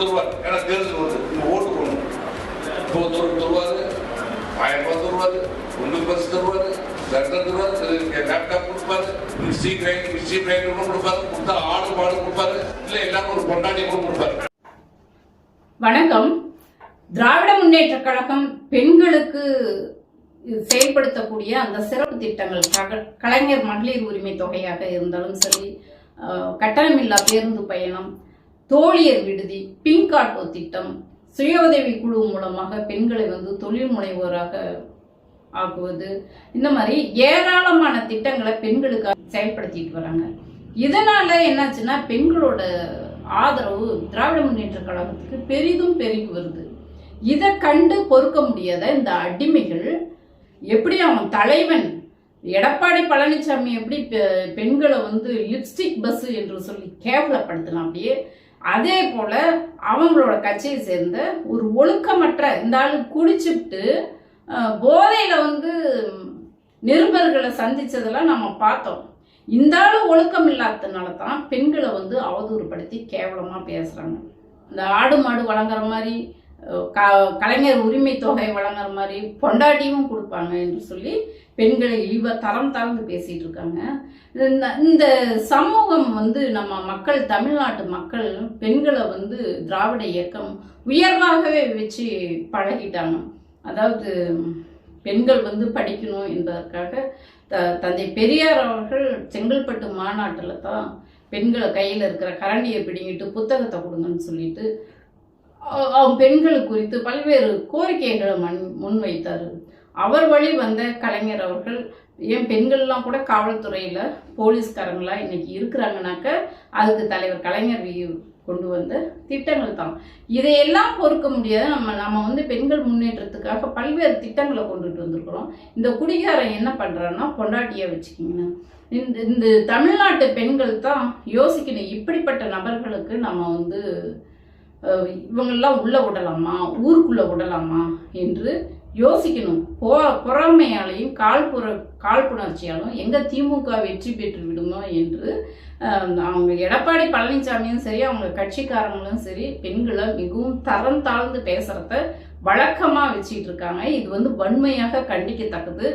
தருவார். ஏன்னா தெரிஞ்சு வருது இந்த ஓட்டு போடணும். இப்போ ரூபா ஆயிரம் ரூபாய் ஒன்று பஸ் தருவாரு லெட்டர் தருவாரு லேப்டாப் கொடுப்பாரு மிக்சி கிரைண்டர் மிக்சி கிரைண்டர் கொடுப்பாரு கொடுத்தா ஆடு பாடு கொடுப்பாரு இல்லை எல்லாரும் ஒரு கொண்டாடி கூட கொடுப்பாரு. வணக்கம். திராவிட முன்னேற்ற கழகம் பெண்களுக்கு செயல்படுத்தக்கூடிய அந்த சிறப்பு திட்டங்கள் கலைஞர் மகளிர் உரிமை தொகையாக இருந்தாலும் சரி கட்டணமில்லா பேருந்து பயணம் தோழியர் விடுதி பிங்க் ஆட்டோ திட்டம். சுய உதவி குழு மூலமாக பெண்களை வந்து தொழில் முனைவோராக ஆக்குவது. இந்த மாதிரி ஏராளமான திட்டங்களை பெண்களுக்கு செயல்படுத்திட்டு வராங்க. இதனால என்னாச்சுன்னா பெண்களோட ஆதரவு திராவிட முன்னேற்ற கழகத்துக்கு பெரிதும் பெருகி வருது. இதை கண்டு பொறுக்க முடியாத இந்த அடிமைகள் எப்படி அவன் தலைவன் எடப்பாடி பழனிசாமி எப்படி பெ- பெண்களை வந்து லிப்ஸ்டிக் பஸ் என்று சொல்லி கேவலப்படுத்தலாம் அப்படியே அதே போல அவங்களோட கட்சியை சேர்ந்த ஒரு ஒழுக்கமற்ற இந்த ஆளு குடிச்சுட்டு போதையில் போதையில வந்து நிருபர்களை சந்திச்சதெல்லாம் நம்ம பார்த்தோம். இந்த ஆளு ஒழுக்கம் இல்லாததுனால தான் பெண்களை வந்து அவதூறுப்படுத்தி கேவலமா பேசுறாங்க. இந்த ஆடு மாடு வழங்குற மாதிரி க- கலைஞர் உரிமை தொகை வழங்குற மாதிரி பொண்டாட்டியும் கொடுப்பாங்க என்று சொல்லி பெண்களை இழிவா தரம் தாழ்ந்து பேசிட்டு இருக்காங்க. இந்த- இந்த சமூகம் வந்து நம்ம மக்கள் தமிழ்நாட்டு மக்கள் பெண்களை வந்து திராவிட இயக்கம் உயர்வாகவே வச்சு பழகிட்டாங்க. அதாவது பெண்கள் வந்து படிக்கணும் என்பதற்காக த தந்தை பெரியார் அவர்கள் செங்கல்பட்டு மாநாட்டில் தான் பெண்களை கையில் இருக்கிற கரண்டியை பிடிங்கிட்டு புத்தகத்தை கொடுங்கன்னு சொல்லிட்டு பெண்கள் குறித்து பல்வேறு கோரிக்கைகளை மண் முன்வைத்தார். அவர் வழி வந்த கலைஞர் அவர்கள் ஏன் பெண்கள்லாம் கூட காவல்துறையில் போலீஸ்காரங்களாக இன்னைக்கு இருக்கிறாங்கனாக்க அதுக்கு தலைவர் கலைஞர் கொண்டு வந்த திட்டங்கள் தான். இதையெல்லாம் பொறுக்க முடியாத. நம்ம நம்ம வந்து பெண்கள் முன்னேற்றத்துக்காக பல்வேறு திட்டங்களை கொண்டுட்டு வந்திருக்கிறோம். இந்த குடிகாரன் என்ன பண்ணுறான்னா பொண்டாட்டியா வச்சுக்கிங்கன்னு இந்த இந்த தமிழ்நாட்டு பெண்கள் தான் யோசிக்கணும். இப்படிப்பட்ட நபர்களுக்கு நம்ம வந்து இவங்கெல்லாம் உள்ள விடலாமா ஊருக்குள்ள விடலாமா என்று யோசிக்கணும். போ பொறாமையாலையும் காழ்ப்புற காழ்ப்புணர்ச்சியாலும் எங்கே திமுக வெற்றி பெற்று விடுமோ என்று அவங்க எடப்பாடி பழனிசாமியும் சரி அவங்க கட்சிக்காரங்களும் சரி பெண்களை மிகவும் தரம் தாழ்ந்து பேசுறத வழக்கமாக வச்சுட்டு இருக்காங்க. இது வந்து வன்மையாக கண்டிக்கத்தக்கது.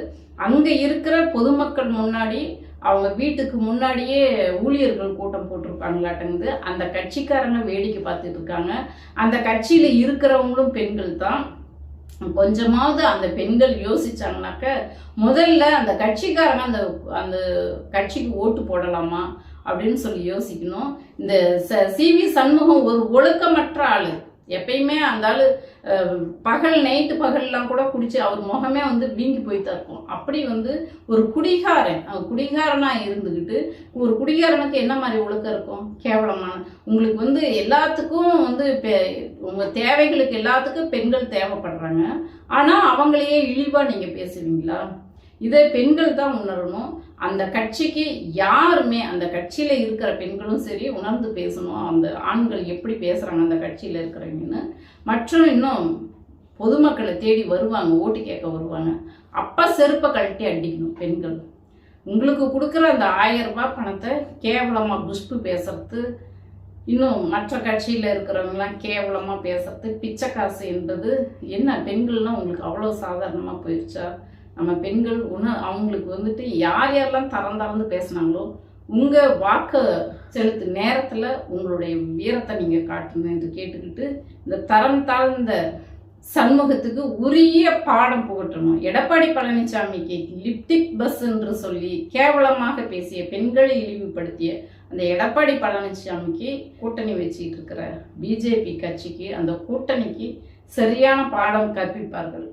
அங்கே இருக்கிற பொதுமக்கள் முன்னாடி அவங்க வீட்டுக்கு முன்னாடியே ஊழியர்கள் கூட்டம் போட்டிருப்பாங்களாட்டங்குது அந்த கட்சிக்காரங்க வேடிக்கை பார்த்துட்டு இருக்காங்க. அந்த கட்சியில் இருக்கிறவங்களும் பெண்கள் தான். கொஞ்சமாவது அந்த பெண்கள் யோசிச்சாங்கனாக்க முதல்ல அந்த கட்சிக்காரங்க அந்த அந்த கட்சிக்கு ஓட்டு போடலாமா அப்படின்னு சொல்லி யோசிக்கணும். இந்த ச சிவி சண்முகம் ஒரு ஒழுக்கமற்ற ஆளு. எப்பயுமே அந்த ஆள் பகல் நைட்டு பகல்லாம் கூட குடிச்சு அவர் முகமே வந்து வீங்கி போய்தான் இருக்கும். அப்படி வந்து ஒரு குடிகாரன் குடிகாரனாக குடிகாரனா இருந்துக்கிட்டு ஒரு குடிகாரனுக்கு என்ன மாதிரி ஒழுக்கம் இருக்கும்? கேவலமான உங்களுக்கு வந்து எல்லாத்துக்கும் வந்து பெ- உங்க தேவைகளுக்கு எல்லாத்துக்கும் பெண்கள் தேவைப்படுறாங்க. ஆனா அவங்களையே இழிவா நீங்க பேசுவீங்களா? இதை பெண்கள் தான் உணரணும். அந்த கட்சிக்கு யாருமே அந்த கட்சியில இருக்கிற பெண்களும் சரி உணர்ந்து பேசணும். அந்த ஆண்கள் எப்படி பேசுறாங்க அந்த கட்சியில இருக்கிறவங்கன்னு. மற்றும் இன்னும் பொதுமக்களை தேடி வருவாங்க ஓட்டு கேட்க வருவாங்க. அப்ப செருப்பை கழட்டி அடிக்கணும் பெண்கள். உங்களுக்கு கொடுக்குற அந்த ஆயிரம் ரூபாய் பணத்தை கேவலமா குஷ்பு பேசுறது இன்னும் மற்ற கட்சியில் இருக்கிறவங்களாம் கேவலமாக பேசுறது பிச்சை காசு என்பது என்ன? பெண்கள்லாம் உங்களுக்கு அவ்வளோ சாதாரணமாக போயிடுச்சா நம்ம பெண்கள் உண அவங்களுக்கு வந்துட்டு யார் யாரெல்லாம் தரம் தரந்து பேசுனாங்களோ உங்கள் வாக்க செலுத்து நேரத்தில் உங்களுடைய வீரத்தை நீங்கள் காட்டுங்க என்று கேட்டுக்கிட்டு இந்த தரம் தாழ்ந்த சண்முகத்துக்கு உரிய பாடம் புகட்டணும். எடப்பாடி பழனிசாமிக்கு லிப்டிக் பஸ் என்று சொல்லி கேவலமாக பேசிய பெண்களை இழிவுபடுத்திய அந்த எடப்பாடி பழனிசாமிக்கு கூட்டணி வச்சுக்கிட்டு இருக்கிற பிஜேபி கட்சிக்கு அந்த கூட்டணிக்கு சரியான பாடம் கற்பிப்பார்கள்.